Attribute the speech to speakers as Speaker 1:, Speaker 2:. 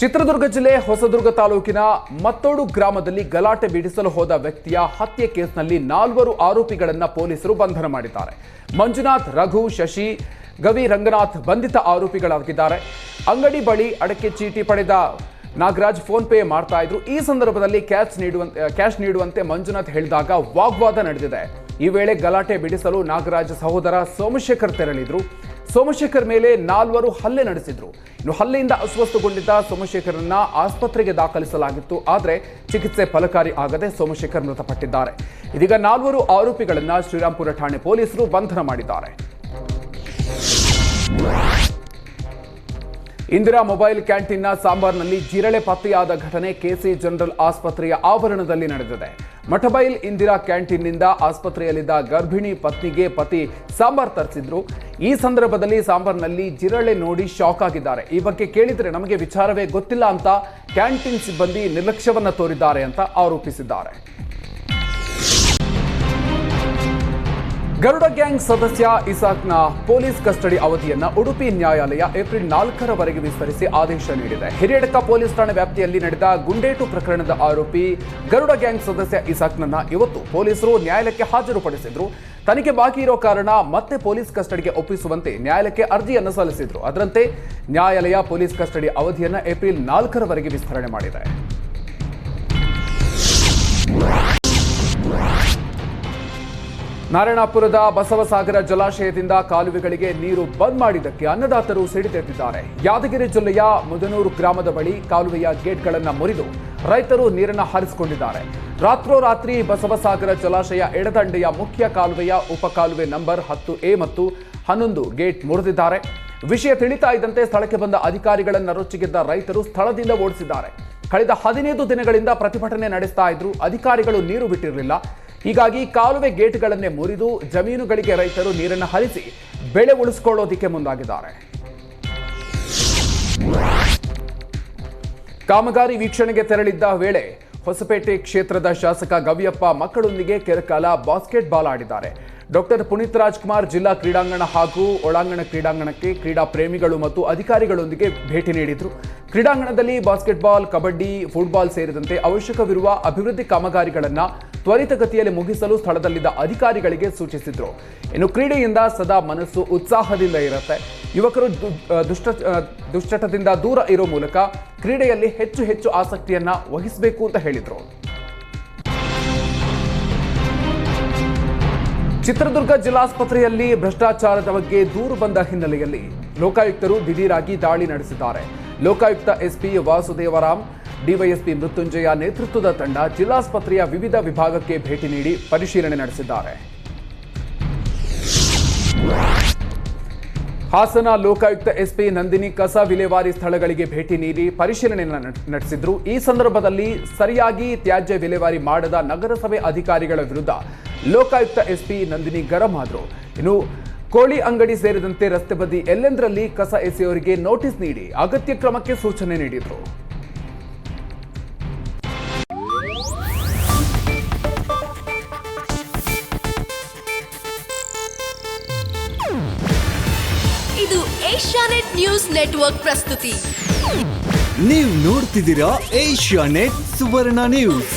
Speaker 1: ಚಿತ್ರದುರ್ಗ ಜಿಲ್ಲೆ ಹೊಸದುರ್ಗ ತಾಲೂಕಿನ ಮತ್ತೋಡು ಗ್ರಾಮದಲ್ಲಿ ಗಲಾಟೆ ಬಿಡಿಸಲು ಹೋದ ವ್ಯಕ್ತಿಯ ಹತ್ಯೆ ಕೇಸ್ನಲ್ಲಿ ನಾಲ್ವರು ಆರೋಪಿಗಳನ್ನು ಪೊಲೀಸರು ಬಂಧನ ಮಾಡಿದ್ದಾರೆ. ಮಂಜುನಾಥ್, ರಘು, ಶಶಿ, ಗವಿ ರಂಗನಾಥ್ ಬಂಧಿತ ಆರೋಪಿಗಳಾಗಿದ್ದಾರೆ. ಅಂಗಡಿ ಬಳಿ ಅಡಕೆ ಚೀಟಿ ಪಡೆದ ನಾಗರಾಜ್ ಫೋನ್ ಪೇ ಮಾಡ್ತಾ ಇದ್ರು. ಈ ಸಂದರ್ಭದಲ್ಲಿ ಕ್ಯಾಶ್ ನೀಡುವಂತೆ ಕ್ಯಾಶ್ ನೀಡುವಂತೆ ಮಂಜುನಾಥ್ ಹೇಳಿದಾಗ ವಾಗ್ವಾದ ನಡೆದಿದೆ. ಈ ವೇಳೆ ಗಲಾಟೆ ಬಿಡಿಸಲು ನಾಗರಾಜ್ ಸಹೋದರ ಸೋಮಶೇಖರ್ ತೆರಳಿದ್ರು. ಸೋಮಶೇಖರ್ ಮೇಲೆ ನಾಲ್ವರು ಹಲ್ಲೆ ನಡೆಸಿದ್ರು. ಇನ್ನು ಹಲ್ಲೆಯಿಂದ ಅಸ್ವಸ್ಥಗೊಂಡಿದ್ದ ಸೋಮಶೇಖರ್ನ ಆಸ್ಪತ್ರೆಗೆ ದಾಖಲಿಸಲಾಗಿತ್ತು. ಆದರೆ ಚಿಕಿತ್ಸೆ ಫಲಕಾರಿ ಆಗದೆ ಸೋಮಶೇಖರ್ ಮೃತಪಟ್ಟಿದ್ದಾರೆ. ಇದೀಗ ನಾಲ್ವರು ಆರೋಪಿಗಳನ್ನ ಶ್ರೀರಾಮ್ಪುರ ಠಾಣೆ ಪೊಲೀಸರು ಬಂಧನ ಮಾಡಿದ್ದಾರೆ. ಇಂದಿರಾ ಮೊಬೈಲ್ ಕ್ಯಾಂಟೀನ್ನ ಸಾಂಬಾರ್ನಲ್ಲಿ ಜಿರಳೆ ಪತ್ತೆಯಾದ ಘಟನೆ ಕೆಸಿ ಜನರಲ್ ಆಸ್ಪತ್ರೆಯ ಆವರಣದಲ್ಲಿ ನಡೆದಿದೆ. ಮಠಬೈಲ್ ಇಂದಿರಾ ಕ್ಯಾಂಟೀನ್ನಿಂದ ಆಸ್ಪತ್ರೆಯಲ್ಲಿದ್ದ ಗರ್ಭಿಣಿ ಪತ್ನಿಗೆ ಪತಿ ಸಾಂಬಾರ್ ತರಿಸಿದ್ರು. ಈ ಸಂದರ್ಭದಲ್ಲಿ ಸಾಂಬಾರ್ನಲ್ಲಿ ಜಿರಳೆ ನೋಡಿ ಶಾಕ್ ಆಗಿದ್ದಾರೆ. ಈ ಬಗ್ಗೆ ಕೇಳಿದರೆ ನಮಗೆ ವಿಚಾರವೇ ಗೊತ್ತಿಲ್ಲ ಅಂತ ಕ್ಯಾಂಟೀನ್ ಸಿಬ್ಬಂದಿ ನಿರ್ಲಕ್ಷ್ಯವನ್ನು ತೋರಿದ್ದಾರೆ ಅಂತ ಆರೋಪಿಸಿದ್ದಾರೆ. ಗರುಡ ಗ್ಯಾಂಗ್ ಸದಸ್ಯ ಇಸಾಕ್ನ ಪೊಲೀಸ್ ಕಸ್ಟಡಿ ಅವಧಿಯನ್ನ ಉಡುಪಿ ನ್ಯಾಯಾಲಯ ಏಪ್ರಿಲ್ ನಾಲ್ಕರವರೆಗೆ ವಿಸ್ತರಿಸಿ ಆದೇಶ ನೀಡಿದೆ. ಹಿರಿಯಡಕ ಪೊಲೀಸ್ ಠಾಣೆ ವ್ಯಾಪ್ತಿಯಲ್ಲಿ ನಡೆದ ಗುಂಡೇಟು ಪ್ರಕರಣದ ಆರೋಪಿ ಗರುಡ ಗ್ಯಾಂಗ್ ಸದಸ್ಯ ಇಸಾಕ್ನನ್ನ ಇವತ್ತು ಪೊಲೀಸರು ನ್ಯಾಯಾಲಯಕ್ಕೆ ಹಾಜರುಪಡಿಸಿದ್ರು. ತನಿಖೆ ಬಾಕಿ ಇರೋ ಕಾರಣ ಮತ್ತೆ ಪೊಲೀಸ್ ಕಸ್ಟಡಿಗೆ ಒಪ್ಪಿಸುವಂತೆ ನ್ಯಾಯಾಲಯಕ್ಕೆ ಅರ್ಜಿಯನ್ನು ಸಲ್ಲಿಸಿದ್ರು. ಅದರಂತೆ ನ್ಯಾಯಾಲಯ ಪೊಲೀಸ್ ಕಸ್ಟಡಿ ಅವಧಿಯನ್ನ ಏಪ್ರಿಲ್ ನಾಲ್ಕರವರೆಗೆ ವಿಸ್ತರಣೆ ಮಾಡಿದೆ. ನಾರಾಯಣಪುರದ ಬಸವಸಾಗರ ಜಲಾಶಯದಿಂದ ಕಾಲುವೆಗಳಿಗೆ ನೀರು ಬಂದ್ ಮಾಡಿದ್ದಕ್ಕೆ ಅನ್ನದಾತರು ಸಿಡಿದೆದ್ದಿದ್ದಾರೆ ಯಾದಗಿರಿ ಜಿಲ್ಲೆಯ ಮುದನೂರು ಗ್ರಾಮದ ಬಳಿ ಕಾಲುವೆಯ ಗೇಟ್ಗಳನ್ನು ಮುರಿದು ರೈತರು ನೀರನ್ನು ಹರಿಸಿಕೊಂಡಿದ್ದಾರೆ. ರಾತ್ರೋರಾತ್ರಿ ಬಸವಸಾಗರ ಜಲಾಶಯ ಎಡದಂಡೆಯ ಮುಖ್ಯ ಕಾಲುವೆಯ ಉಪಕಾಲುವೆ ನಂಬರ್ ಹತ್ತು ಎ ಮತ್ತು ಹನ್ನೊಂದು ಗೇಟ್ ಮುರಿದಿದ್ದಾರೆ. ವಿಷಯ ತಿಳಿತಾ ಇದ್ದಂತೆ ಸ್ಥಳಕ್ಕೆ ಬಂದ ಅಧಿಕಾರಿಗಳನ್ನ ರೊಚ್ಚಿಗೆದ್ದ ರೈತರು ಸ್ಥಳದಿಂದ ಓಡಿಸಿದ್ದಾರೆ. ಕಳೆದ ಹದಿನೈದು ದಿನಗಳಿಂದ ಪ್ರತಿಭಟನೆ ನಡೆಸ್ತಾ ಇದ್ರು ಅಧಿಕಾರಿಗಳು ನೀರು ಬಿಟ್ಟಿರಲಿಲ್ಲ. ಹೀಗಾಗಿ ಕಾಲುವೆ ಗೇಟ್ಗಳನ್ನೇ ಮುರಿದು ಜಮೀನುಗಳಿಗೆ ರೈತರು ನೀರನ್ನು ಹರಿಸಿ ಬೆಳೆ ಉಳಿಸಿಕೊಳ್ಳೋದಿಕ್ಕೆ ಮುಂದಾಗಿದ್ದಾರೆ. ಕಾಮಗಾರಿ ವೀಕ್ಷಣೆಗೆ ತೆರಳಿದ್ದ ವೇಳೆ ಹೊಸಪೇಟೆ ಕ್ಷೇತ್ರದ ಶಾಸಕ ಗವಿಯಪ್ಪ ಮಕ್ಕಳೊಂದಿಗೆ ಕೆರಕಾಲ ಬಾಸ್ಕೆಟ್ ಬಾಲ್ ಆಡಿದ್ದಾರೆ. ಡಾಕ್ಟರ್ ಪುನೀತ್ ರಾಜ್ಕುಮಾರ್ ಜಿಲ್ಲಾ ಕ್ರೀಡಾಂಗಣ ಹಾಗೂ ಒಳಾಂಗಣ ಕ್ರೀಡಾಂಗಣಕ್ಕೆ ಕ್ರೀಡಾ ಪ್ರೇಮಿಗಳು ಮತ್ತು ಅಧಿಕಾರಿಗಳೊಂದಿಗೆ ಭೇಟಿ ನೀಡಿದ್ರು. ಕ್ರೀಡಾಂಗಣದಲ್ಲಿ ಬಾಸ್ಕೆಟ್ಬಾಲ್ ಕಬಡ್ಡಿ ಫುಟ್ಬಾಲ್ ಸೇರಿದಂತೆ ಅವಶ್ಯಕವಿರುವ ಅಭಿವೃದ್ಧಿ ಕಾಮಗಾರಿಗಳನ್ನು ತ್ವರಿತಗತಿಯಲ್ಲಿ ಮುಗಿಸಲು ಸ್ಥಳದಲ್ಲಿದ್ದ ಅಧಿಕಾರಿಗಳಿಗೆ ಸೂಚಿಸಿದರು. ಇನ್ನು ಕ್ರೀಡೆಯಿಂದ ಸದಾ ಮನಸ್ಸು ಉತ್ಸಾಹದಿಂದ ಇರುತ್ತೆ. ಯುವಕರು ದುಷ್ಟ ದುಶ್ಚಟದಿಂದ ದೂರ ಇರೋ ಮೂಲಕ ಕ್ರೀಡೆಯಲ್ಲಿ ಹೆಚ್ಚು ಹೆಚ್ಚು ಆಸಕ್ತಿಯನ್ನ ವಹಿಸಬೇಕು ಅಂತ ಹೇಳಿದರು. ಚಿತ್ರದುರ್ಗ ಜಿಲ್ಲಾಸ್ಪತ್ರೆಯಲ್ಲಿ ಭ್ರಷ್ಟಾಚಾರದ ಬಗ್ಗೆ ದೂರು ಬಂದ ಹಿನ್ನೆಲೆಯಲ್ಲಿ ಲೋಕಾಯುಕ್ತರು ದಿಢೀರಾಗಿ ದಾಳಿ ನಡೆಸಿದ್ದಾರೆ. ಲೋಕಾಯುಕ್ತ ಎಸ್ಪಿ ವಾಸುದೇವರಾಮ್ ಡಿವೈಎಸ್ಪಿ ಮೃತ್ಯುಂಜಯ ನೇತೃತ್ವದ ತಂಡ ಜಿಲ್ಲಾಸ್ಪತ್ರೆಯ ವಿವಿಧ ವಿಭಾಗಕ್ಕೆ ಭೇಟಿ ನೀಡಿ ಪರಿಶೀಲನೆ ನಡೆಸಿದ್ದಾರೆ. ಹಾಸನ ಲೋಕಾಯುಕ್ತ ಎಸ್ಪಿ ನಂದಿನಿ ಕಸ ವಿಲೇವಾರಿ ಸ್ಥಳಗಳಿಗೆ ಭೇಟಿ ನೀಡಿ ಪರಿಶೀಲನೆ ನಡೆಸಿದ್ರು. ಈ ಸಂದರ್ಭದಲ್ಲಿ ಸರಿಯಾಗಿ ತ್ಯಾಜ್ಯ ವಿಲೇವಾರಿ ಮಾಡದ ನಗರಸಭೆ ಅಧಿಕಾರಿಗಳ ವಿರುದ್ಧ ಲೋಕಾಯುಕ್ತ ಎಸ್ಪಿ ನಂದಿನಿ ಗರಂ ಆದ್ರು. ಇನ್ನು ಕೋಳಿ ಅಂಗಡಿ ಸೇರಿದಂತೆ ರಸ್ತೆ ಬದಿ ಎಲ್ಲೆಂದರಲ್ಲಿ ಕಸ ಎಸೆಯವರಿಗೆ ನೋಟಿಸ್ ನೀಡಿ ಅಗತ್ಯ ಕ್ರಮಕ್ಕೆ ಸೂಚನೆ ನೀಡಿದರು.
Speaker 2: ಇದು ಏಷ್ಯಾನೆಟ್ ನ್ಯೂಸ್ ನೆಟ್ವರ್ಕ್ ಪ್ರಸ್ತುತಿ.
Speaker 3: ನೀವು ನೋಡ್ತಿದ್ದೀರಾ ಏಷ್ಯಾನೆಟ್ ಸುವರ್ಣ ನ್ಯೂಸ್.